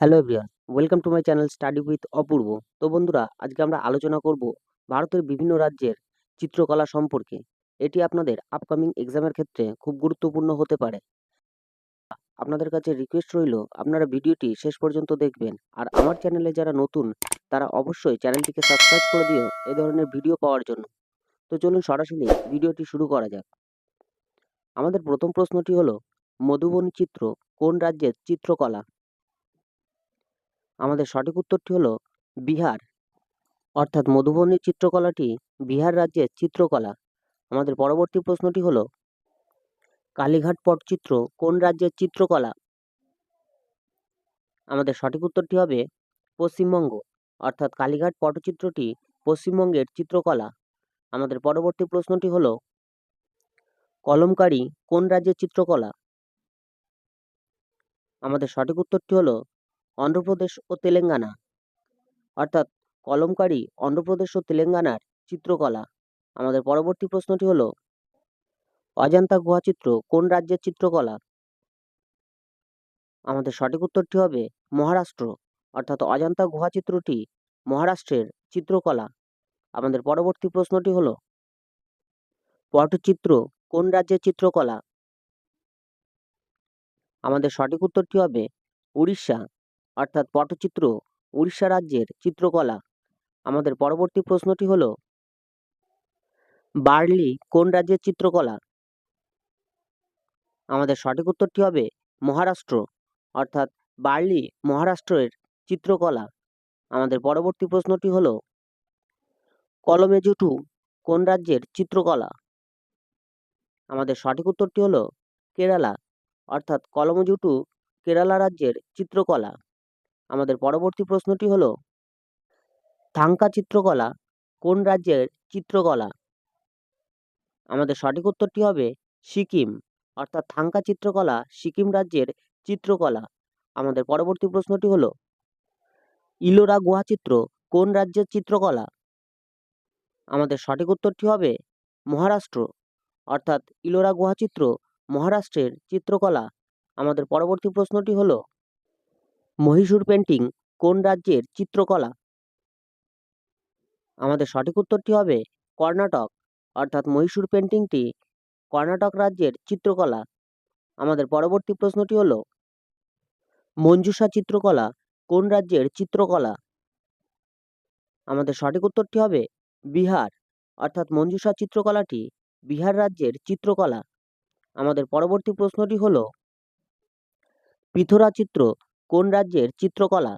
Hello everyone welcome to my channel study with Apurba তো বন্ধুরা, আজকে আমরা আলোচনা করব ভারতের বিভিন্ন রাজ্যের চিত্রকলা সম্পর্কে। এটি আপনাদের আপকামিং এক্সামের ক্ষেত্রে খুব গুরুত্বপূর্ণ হতে পারে। আপনাদের কাছে রিকোয়েস্ট রইল, আপনারা ভিডিওটি শেষ পর্যন্ত দেখবেন। আর আমার চ্যানেলে যারা নতুন, তারা অবশ্যই চ্যানেলটিকে সাবস্ক্রাইব করে দিও এই ধরনের ভিডিও পাওয়ার জন্য। তো চলুন সরাসরি ভিডিওটি শুরু করা যাক। আমাদের প্রথম প্রশ্নটি হলো, মধুবনী চিত্র কোন রাজ্যের চিত্রকলা? আমাদের সঠিক উত্তরটি হলো বিহার। অর্থাৎ মধুবনী চিত্রকলাটি বিহার রাজ্যের চিত্রকলা। আমাদের পরবর্তী প্রশ্নটি হলো, কালীঘাট পটচিত্র কোন রাজ্যের চিত্রকলা? আমাদের সঠিক উত্তরটি হবে পশ্চিমবঙ্গ। অর্থাৎ কালীঘাট পটচিত্রটি পশ্চিমবঙ্গের চিত্রকলা। আমাদের পরবর্তী প্রশ্নটি হলো, কলমকারী কোন রাজ্যের চিত্রকলা? আমাদের সঠিক উত্তরটি হলো অন্ধ্রপ্রদেশ ও তেলেঙ্গানা। অর্থাৎ কলমকারী অন্ধ্রপ্রদেশ ও তেলেঙ্গানার চিত্রকলা। আমাদের পরবর্তী প্রশ্নটি হলো, অজন্তা গুহাচিত্র কোন রাজ্যের চিত্রকলা? আমাদের সঠিক উত্তরটি হবে মহারাষ্ট্র। অর্থাৎ অজন্তা গুহাচিত্রটি মহারাষ্ট্রের চিত্রকলা। আমাদের পরবর্তী প্রশ্নটি হলো, পটচিত্র কোন রাজ্যের চিত্রকলা? আমাদের সঠিক উত্তরটি হবে উড়িষ্যা। অর্থাৎ পটচিত্র, উড়িষ্যা রাজ্যের চিত্রকলা। আমাদের পরবর্তী প্রশ্নটি হলো, বার্লি কোন রাজ্যের চিত্রকলা? আমাদের সঠিক উত্তরটি হবে মহারাষ্ট্র, অর্থাৎ বার্লি মহারাষ্ট্রের চিত্রকলা। আমাদের পরবর্তী প্রশ্নটি হলো, কলমে জুটু কোন রাজ্যের চিত্রকলা? আমাদের সঠিক উত্তরটি হলো কেরালা, অর্থাৎ কলমজুটু কেরালা রাজ্যের চিত্রকলা। আমাদের পরবর্তী প্রশ্নটি হলো, থাঙ্কা চিত্রকলা কোন রাজ্যের চিত্রকলা? আমাদের সঠিক উত্তরটি হবে সিকিম, অর্থাৎ থাঙ্কা চিত্রকলা সিকিম রাজ্যের চিত্রকলা। আমাদের পরবর্তী প্রশ্নটি হলো, ইলোরা গুহাচিত্র কোন রাজ্যের চিত্রকলা? আমাদের সঠিক উত্তরটি হবে মহারাষ্ট্র, অর্থাৎ ইলোরা গুহাচিত্র মহারাষ্ট্রের চিত্রকলা। আমাদের পরবর্তী প্রশ্নটি হলো মহীশূর পেন্টিং কোন রাজ্যের চিত্রকলা? আমাদের সঠিক উত্তরটি হবে কর্ণাটক, অর্থাৎ মহীশূর পেন্টিংটি কর্ণাটক রাজ্যের চিত্রকলা। আমাদের পরবর্তী প্রশ্নটি হলো, মঞ্জুষা চিত্রকলা কোন রাজ্যের চিত্রকলা? আমাদের সঠিক উত্তরটি হবে বিহার, অর্থাৎ মঞ্জুষা চিত্রকলাটি বিহার রাজ্যের চিত্রকলা। আমাদের পরবর্তী প্রশ্নটি হলো, পিথোরা চিত্র কোন রাজ্যের চিত্রকলা?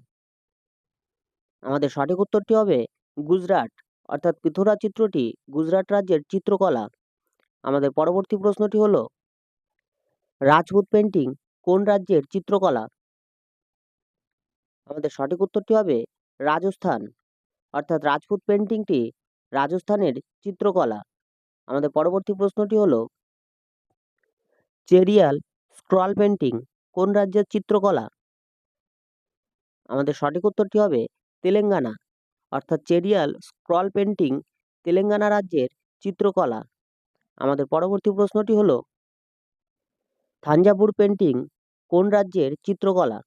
আমাদের সঠিক উত্তরটি হবে গুজরাট। অর্থাৎ পিথোরা চিত্রটি গুজরাট রাজ্যের চিত্রকলা। আমাদের পরবর্তী প্রশ্নটি হলো, রাজপুত পেন্টিং কোন রাজ্যের চিত্রকলা? আমাদের সঠিক উত্তরটি হবে রাজস্থান। অর্থাৎ রাজপুত পেন্টিংটি রাজস্থানের চিত্রকলা। আমাদের পরবর্তী প্রশ্নটি হলো চেরিয়াল স্ক্রল পেন্টিং কোন রাজ্যের চিত্রকলা? আমাদের সঠিক উত্তরটি হবে তেলেঙ্গানা। অর্থাৎ চেরিয়াল স্ক্রল পেন্টিং তেলেঙ্গানা রাজ্যের চিত্রকলা। আমাদের পরবর্তী প্রশ্নটি হলো, থাঞ্জাভুর পেন্টিং কোন রাজ্যের চিত্রকলা?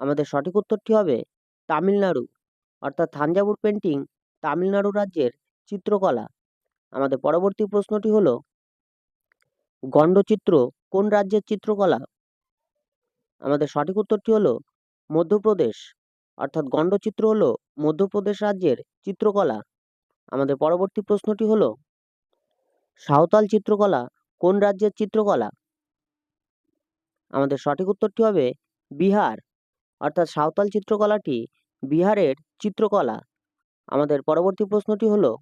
আমাদের সঠিক উত্তরটি হবে তামিলনাড়ু। অর্থাৎ থাঞ্জাভুর পেন্টিং তামিলনাড়ু রাজ্যের চিত্রকলা। আমাদের পরবর্তী প্রশ্নটি হলো, গণ্ডচিত্র কোন রাজ্যের চিত্রকলা? আমাদের সঠিক উত্তরটি হলো মধ্যপ্রদেশ। অর্থাৎ গণ্ডচিত্র হলো মধ্যপ্রদেশ রাজ্যের চিত্রকলা। আমাদের পরবর্তী প্রশ্নটি হলো, সাঁওতাল চিত্রকলা কোন রাজ্যের চিত্রকলা? আমাদের সঠিক উত্তরটি হবে বিহার। অর্থাৎ সাঁওতাল চিত্রকলাটি বিহারের চিত্রকলা। আমাদের পরবর্তী প্রশ্নটি হলো,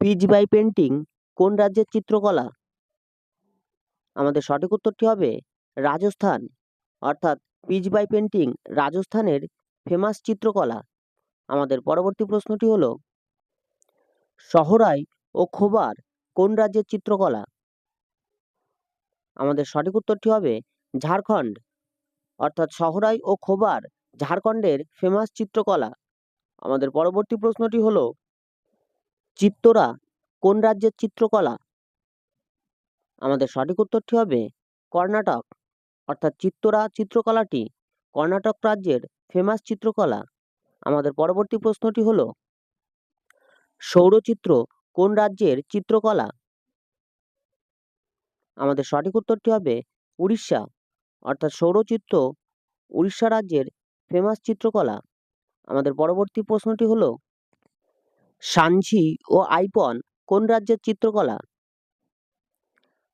পিচ বাই পেন্টিং কোন রাজ্যের চিত্রকলা? আমাদের সঠিক উত্তরটি হবে রাজস্থান। অর্থাৎ পিচ বাই পেন্টিং রাজস্থানের ফেমাস চিত্রকলা। আমাদের পরবর্তী প্রশ্নটি হলো, শহরাই ও খোবার কোন রাজ্যের চিত্রকলা? আমাদের সঠিক উত্তরটি হবে ঝাড়খণ্ড, অর্থাৎ শহরাই ও খোবার ঝাড়খণ্ডের ফেমাস চিত্রকলা। আমাদের পরবর্তী প্রশ্নটি হলো, চিত্তরা কোন রাজ্যের চিত্রকলা? আমাদের সঠিক উত্তরটি হবে কর্ণাটক। অর্থাৎ চিত্তরা চিত্রকলাটি কর্ণাটক রাজ্যের ফেমাস চিত্রকলা। আমাদের পরবর্তী প্রশ্নটি হলো, সৌরচিত্র কোন রাজ্যের চিত্রকলা? আমাদের সঠিক উত্তরটি হবে উড়িষ্যা, অর্থাৎ সৌরচিত্র উড়িষ্যা রাজ্যের ফেমাস চিত্রকলা। আমাদের পরবর্তী প্রশ্নটি হলো সাঞ্ঝি ও আইপন কোন রাজ্যের চিত্রকলা?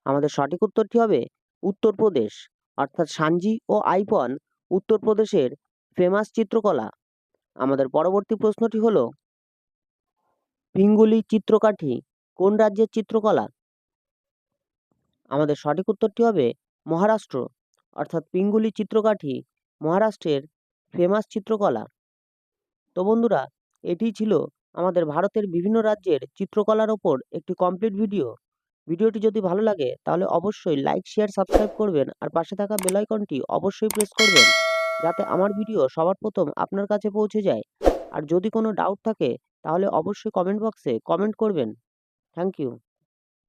আমাদের সঠিক উত্তরটি হবে উত্তরপ্রদেশ। অর্থাৎ সাঞ্জি ও আইপন উত্তরপ্রদেশের ফেমাস চিত্রকলা। আমাদের পরবর্তী প্রশ্নটি হল, পিঙ্গুলি চিত্রকাঠি কোন রাজ্যের চিত্রকলা? আমাদের সঠিক উত্তরটি হবে মহারাষ্ট্র, অর্থাৎ পিঙ্গুলি চিত্রকাঠি মহারাষ্ট্রের ফেমাস চিত্রকলা। তো বন্ধুরা, এটিই ছিল আমাদের ভারতের বিভিন্ন রাজ্যের চিত্রকলার ওপর একটি কমপ্লিট ভিডিও ভিডিওটি যদি ভালো লাগে, তাহলে অবশ্যই লাইক শেয়ার সাবস্ক্রাইব করবেন আর পাশে থাকা বেলাইকনটি অবশ্যই প্রেস করবেন, যাতে আমার ভিডিও সবার প্রথম আপনার কাছে পৌঁছে যায়। আর যদি কোনো ডাউট থাকে, তাহলে অবশ্যই কমেন্ট বক্সে কমেন্ট করবেন। Thank you